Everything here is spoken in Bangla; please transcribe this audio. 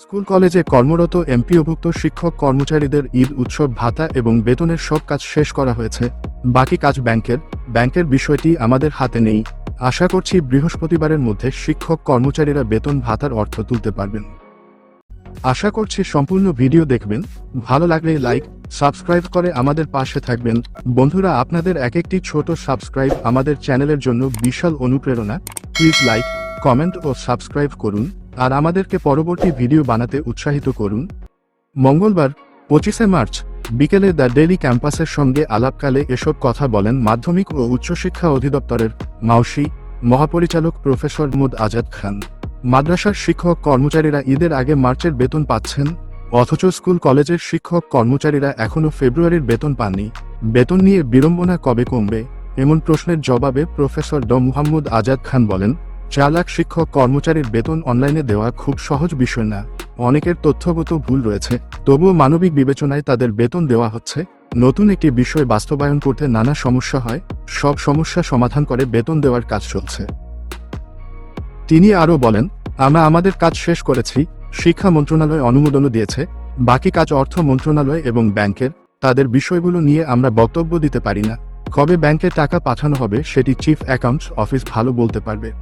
স্কুল, কলেজে কর্মরত এমপিওভুক্ত শিক্ষক কর্মচারীদের ঈদ, উৎসব, ভাতা এবং বেতনের সব কাজ শেষ করা হয়েছে। বাকি কাজ ব্যাংকের। ব্যাংকের বিষয়টি আমাদের হাতে নেই। আশা করছি বৃহস্পতিবারের মধ্যে শিক্ষক কর্মচারীরা বেতন, ভাতার অর্থ তুলতে পারবেন। আশা করছি সম্পূর্ণ ভিডিও দেখবেন। ভালো লাগলে লাইক, সাবস্ক্রাইব করে আমাদের পাশে থাকবেন। বন্ধুরা, আপনাদের এক একটি ছোট সাবস্ক্রাইব আমাদের চ্যানেলের জন্য বিশাল অনুপ্রেরণা। প্লিজ লাইক, কমেন্ট ও সাবস্ক্রাইব করুন। আর আমাদেরকে পরবর্তী ভিডিও বানাতে উৎসাহিত করুন। মঙ্গলবার, পঁচিশে মার্চ, বিকেলে দ্য ডেলি ক্যাম্পাসের সঙ্গে আলাপকালে এসব কথা বলেন মাধ্যমিক ও উচ্চশিক্ষা অধিদপ্তরের মাউসি, মহাপরিচালক প্রফেসর মুদ আজাদ খান। মাদ্রাসার শিক্ষক কর্মচারীরা ঈদের আগে মার্চের বেতন পাচ্ছেন, অথচ স্কুল কলেজের শিক্ষক কর্মচারীরা এখনও ফেব্রুয়ারির বেতন পাননি। বেতন নিয়ে বিড়ম্বনা কবে কমবে, এমন প্রশ্নের জবাবে প্রফেসর ড. মুহাম্মদ আজাদ খান বলেন চার লাখ শিক্ষক কর্মচারীর বেতন অনলাইনে দেওয়া খুব সহজ বিষয় না। অনেকের তথ্যগত ভুল রয়েছে, তবুও মানবিক বিবেচনায় তাদের বেতন দেওয়া হচ্ছে। নতুন একটি বিষয় বাস্তবায়ন করতে নানা সমস্যা হয়, সব সমস্যা সমাধান করে বেতন দেওয়ার কাজ চলছে। তিনি আরও বলেন, আমরা আমাদের কাজ শেষ করেছি, শিক্ষা মন্ত্রণালয় অনুমোদনও দিয়েছে, বাকি কাজ অর্থ মন্ত্রণালয় এবং ব্যাংকের, তাদের বিষয়গুলো নিয়ে আমরা বক্তব্য দিতে পারি না। কবে ব্যাংকে টাকা পাঠানো হবে সেটি চিফ অ্যাকাউন্টস অফিস ভালো বলতে পারবে।